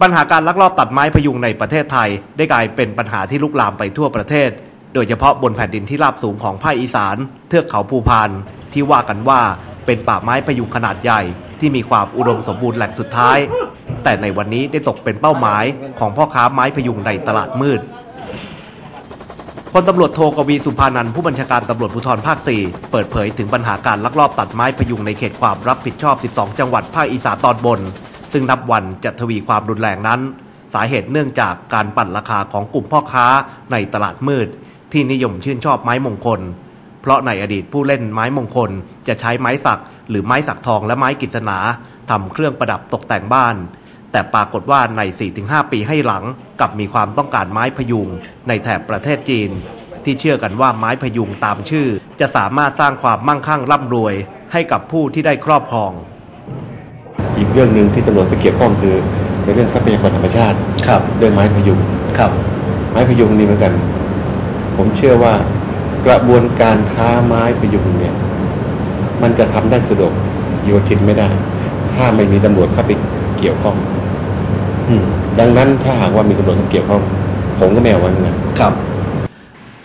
ปัญหาการลักลอบตัดไม้พยุงในประเทศไทย ได้กลายเป็นปัญหาที่ลุกลามไปทั่วประเทศ โดยเฉพาะบนแผ่นดินที่ราบสูงของภาคอีสาน เทือกเขาภูพาน ที่ว่ากันว่าเป็นป่าไม้พยุงขนาดใหญ่ ที่มีความอุดมสมบูรณ์แหล่งสุดท้าย แต่ในวันนี้ได้ตกเป็นเป้าหมายของพ่อค้าไม้พยุงในตลาดมืด พลตำรวจโทกวีสุภานันท์ผู้บัญชาการตำรวจภูธรภาค 4 เปิดเผยถึงปัญหาการลักลอบตัดไม้พยุงในเขตความรับผิดชอบ 12 จังหวัดภาคอีสานตอนบน ซึ่งนับวันจะทวีความรุนแรงนั้น สาเหตุเนื่องจากการปั่นราคาของกลุ่มพ่อค้าในตลาดมืด ที่นิยมชื่นชอบไม้มงคล เพราะในอดีตผู้เล่นไม้มงคลจะใช้ไม้สัก หรือไม้สักทองและไม้กฤษณาทำเครื่องประดับตกแต่งบ้าน แต่ปรากฏว่าใน 4-5 ปีให้หลัง กลับมีความต้องการไม้พยุงในแถบประเทศจีน ที่เชื่อกันว่าไม้พยุงตามชื่อ จะสามารถสร้างความมั่งคั่งร่ำรวย ให้กับผู้ที่ได้ครอบครอง อีกเรื่องหนึ่งที่ตำรวจไปเกี่ยวข้องคือในเรื่องทรัพยากรธรรมชาติครับเรื่องไม้พยุงครับ ไม้พยุงนี่เหมือนกัน ผมเชื่อว่ากระบวนการค้าไม้พยุงเนี่ยมันจะทำได้สะดวกโยทินไม่ได้ ถ้าไม่มีตำรวจเข้าไปเกี่ยวข้องอืม ดังนั้นถ้าหากว่ามีตำรวจเกี่ยวข้องผมก็ไม่เอาไว้เหมือนกันครับ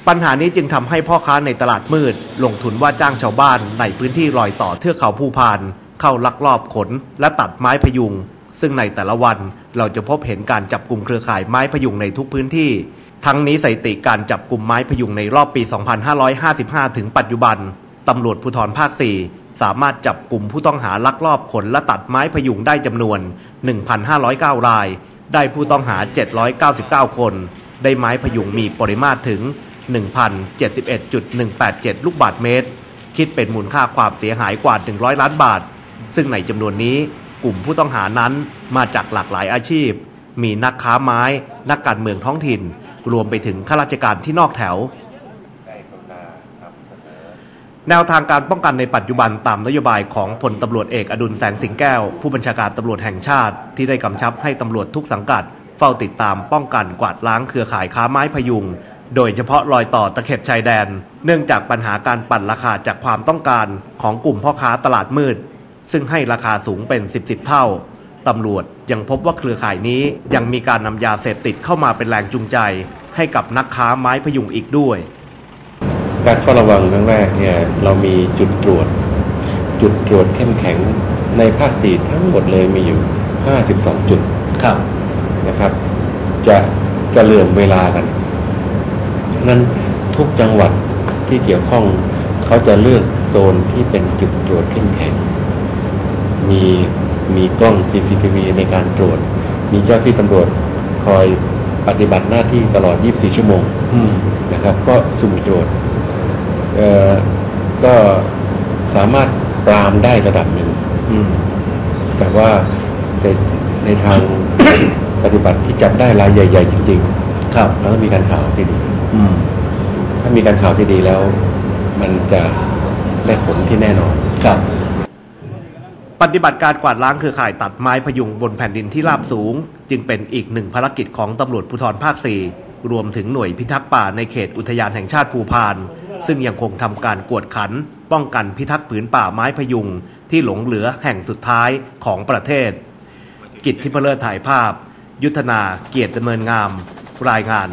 ปัญหานี้จึงทำให้พ่อค้าในตลาดมืด ลงทุนว่าจ้างชาวบ้านในพื้นที่รอยต่อเทือกเขาภูพาน เข้าลักลอบขนและตัดไม้พยุง ซึ่งในแต่ละวันเราจะพบเห็นการจับกลุ่มเครือข่ายไม้พยุงในทุกพื้นที่ ทั้งนี้สถิติการจับกลุ่มไม้พยุงในรอบปี 2555 ถึงปัจจุบันตำรวจภูธรภาค 4 สามารถจับกลุ่มผู้ต้องหาลักลอบขนและตัดไม้พยุงได้จำนวน 1,509 ราย ได้ผู้ต้องหา 799 คน ได้ไม้พยุงมีปริมาตรถึง 1,071.187 ลูกบาทเมตร คิดเป็นมูลค่าความเสียหายกว่า 100 ล้านบาท ซึ่งในจำนวนนี้กลุ่มผู้ต้องหานั้นมาจากหลากหลายอาชีพ มีนักค้าไม้ นักการเมืองท้องถิ่น รวมไปถึงข้าราชการที่นอกแถว แนวทางการป้องกันในปัจจุบันตามนโยบายของพลตำรวจเอกอดุลแสงสิงแก้ว ผู้บัญชาการตำรวจแห่งชาติ ที่ได้กำชับให้ตำรวจทุกสังกัด เฝ้าติดตามป้องกันกวาดล้างเครือข่ายค้าไม้พยุง โดยเฉพาะรอยต่อตะเข็บชายแดน เนื่องจากปัญหาการปั่นราคาจากความต้องการของกลุ่มพ่อค้าตลาดมืด ซึ่งให้ราคาสูงเป็น 10 10เท่าตำรวจยังพบว่าเครือข่ายนี้ยังมีการนำยาเสพติดเข้ามาเป็นแรงจูงใจ ให้กับนักค้าไม้พยุงอีกด้วย การเฝ้าระวังครั้งแรกเนี่ยเรามีจุดตรวจ จุดตรวจเข้มแข็งในภาคสี่ทั้งหมดเลยมีอยู่ 52 จุดครับนะครับ จะจะเหลื่อมเวลากันนั้นทุกจังหวัดที่เกี่ยวข้องเขาจะเลือกโซนที่เป็นจุดตรวจเข้มแข็ง มีมีกล้อง CCTV ในการตรวจ มีเจ้าที่ตำรวจคอยปฏิบัติหน้าที่ตลอด 24 ชั่วโมงอืมนะครับ ก็สุ่มตรวจเอ่อ ก็สามารถปรามได้ระดับหนึ่งอืมแต่ว่าในในทางปฏิบัติที่จับได้รายใหญ่ ๆ จริงครับๆแล้วก็มีการข่าวที่ดีอืมถ้ามีการข่าวที่ดีแล้ว มันจะได้ผลที่แน่นอนครับ ปฏิบัติการกวาดล้างเครือข่ายตัดไม้พยุงบนแผ่นดินที่ราบสูง จึงเป็นอีกหนึ่งภารกิจของตำรวจภูธรภาค 4 รวมถึงหน่วยพิทักษ์ป่าในเขตอุทยานแห่งชาติภูพาน ซึ่งยังคงทำการกวดขัน ป้องกันพิทักษ์ผืนป่าไม้พยุง ที่หลงเหลือแห่งสุดท้ายของประเทศ กิจที่เพลิดถ่ายภาพ ยุทธนาเกียรติดำเนินงาม รายงาน